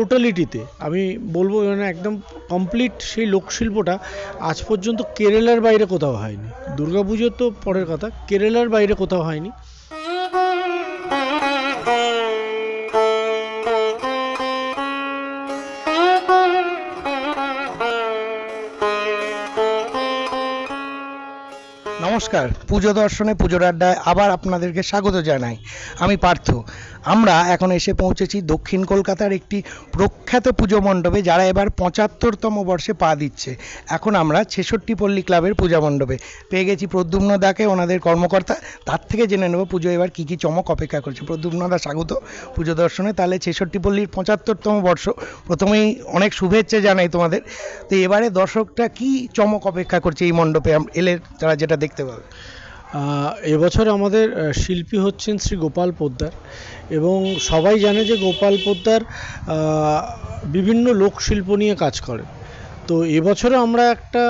টোটালিটিতে, আমি বলব মানে একদম কমপ্লিট সেই লোকশিল্পটা আজ পর্যন্ত কেরালার বাইরে কোথাও হয়নি। দুর্গাপুজো তো পরের কথা, কেরালার বাইরে কোথাও হয়নি। নমস্কার। পুজো দর্শনে, পুজোর আড্ডায় আবার আপনাদেরকে স্বাগত জানাই। আমি পার্থ। আমরা এখন এসে পৌঁছেছি দক্ষিণ কলকাতার একটি প্রখ্যাত পুজো মণ্ডপে, যারা এবার পঁচাত্তরতম বর্ষে পা দিচ্ছে। এখন আমরা ছেষট্টি পল্লী ক্লাবের পূজা মণ্ডপে। পেয়ে গেছি প্রদ্যুম্ন দাকে, ওনাদের কর্মকর্তা। তার থেকে জেনে নেব পুজো এবার কী কী চমক অপেক্ষা করছে। প্রদ্যুম্ন দা, স্বাগত। পুজো দর্শনে, তাহলে ছেষট্টি পল্লীর পঁচাত্তরতম বর্ষ। প্রথমেই অনেক শুভেচ্ছা জানাই তোমাদের। তো এবারে দর্শকটা কি চমক অপেক্ষা করছে এই মণ্ডপে? এলে তারা যেটা দেখতে আহ, এবছর আমাদের শিল্পী হচ্ছেন শ্রী গোপাল পোদ্দার এবং সবাই জানে যে গোপাল পোদ্দার বিভিন্ন লোকশিল্প নিয়ে কাজ করে তো এবছরও আমরা একটা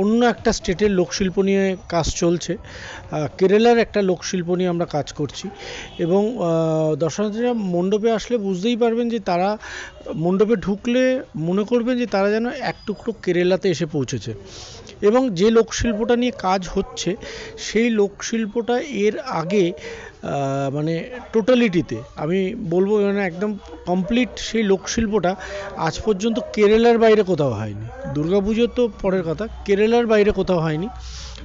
অন্য একটা স্টেটের লোকশিল্প নিয়ে কাজ চলছে। কেরালার একটা লোকশিল্প নিয়ে আমরা কাজ করছি এবং দর্শনার্থীরা মণ্ডপে আসলে বুঝতেই পারবেন যে তারা, মণ্ডপে ঢুকলে মনে করবেন যে তারা যেন এক টুকরো কেরালাতে এসে পৌঁছেছে। এবং যে লোকশিল্পটা নিয়ে কাজ হচ্ছে, সেই লোকশিল্পটা এর আগে মানে টোটালিটিতে, আমি বলব মানে একদম কমপ্লিট সেই লোকশিল্পটা আজ পর্যন্ত কেরালার বাইরে কোথাও হয়নি। দুর্গাপুজো তো পরের কথা। কেরালার বাইরে কোথাও হয়নি।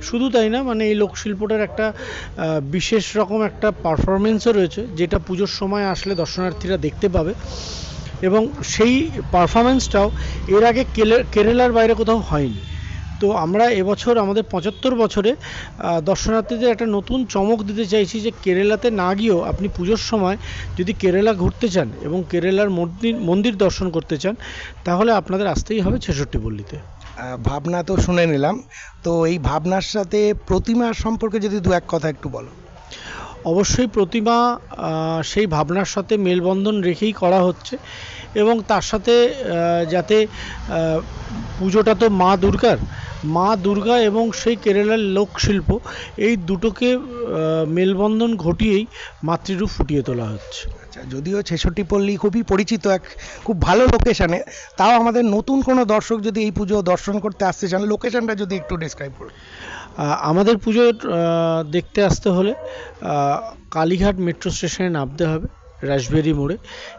শুধু তাই না মানে এই লোকশিল্পটার একটা বিশেষ রকম একটা পারফরমেন্সও রয়েছে, যেটা পুজোর সময় আসলে দর্শনার্থীরা দেখতে পাবে। এবং সেই পারফরমেন্সটাও এর আগে কেরালার বাইরে কোথাও হয়নি। তো আমরা এবছর আমাদের পঁচাত্তর বছরে দর্শনার্থীদের একটা নতুন চমক দিতে চাইছি যে কেরালাতে না গিয়েও আপনি পুজোর সময় যদি কেরালা ঘুরতে চান এবং কেরালার মন্দির মন্দির দর্শন করতে চান তাহলে আপনাদের আসতেই হবে ছেষট্টি পল্লীতে। ভাবনা তো শুনে নিলাম। তো এই ভাবনার সাথে প্রতিমার সম্পর্কে যদি দু এক কথা একটু বলো। অবশ্যই প্রতিমা সেই ভাবনার সাথে মেলবন্ধন রেখেই করা হচ্ছে এবং তার সাথে যাতে পুজোটা তো মা দুর্গার মা দুর্গা এবং সেই কেরালার লোকশিল্প এই দুটোকে মেলবন্ধন ঘটিয়েই মাতৃরূপ ফুটিয়ে তোলা হচ্ছে। আচ্ছা যদিও ছেষট্টি পল্লী খুবই পরিচিত এক খুব ভালো লোকেশানে তাও আমাদের নতুন কোনো দর্শক যদি এই পুজো দর্শন করতে আসতে চান লোকেশনটা যদি একটু ডিসক্রাইব করুন। আমাদের পুজো আহ, দেখতে আসতে হলে কালীঘাট মেট্রো স্টেশনে নামতে হবে। রাসবেরি মোড়ে।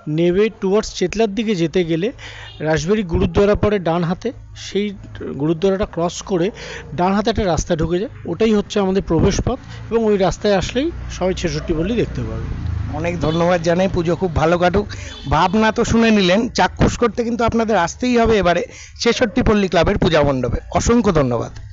নেবে টুয়ার্ডস চেতলার দিকে যেতে গেলে রাসবেরি গুরুদ্বারা পরে ডান হাতে। সেই গুরুদ্বারাটা ক্রস করে ডান হাতে একটা রাস্তা ঢুকে যায়। ওটাই হচ্ছে আমাদের প্রবেশ পথ এবং ওই রাস্তায় আসলেই সবাই ছেষট্টি বললেই দেখতে পারবে অনেক ধন্যবাদ জানাই, পুজো খুব ভালো কাটুক। ভাবনা তো শুনে নিলেন, চাক্ষুষ করতে কিন্তু আপনাদের আসতেই হবে এবারে ছেষট্টি পল্লী ক্লাবের পূজা মণ্ডপে। অসংখ্য ধন্যবাদ।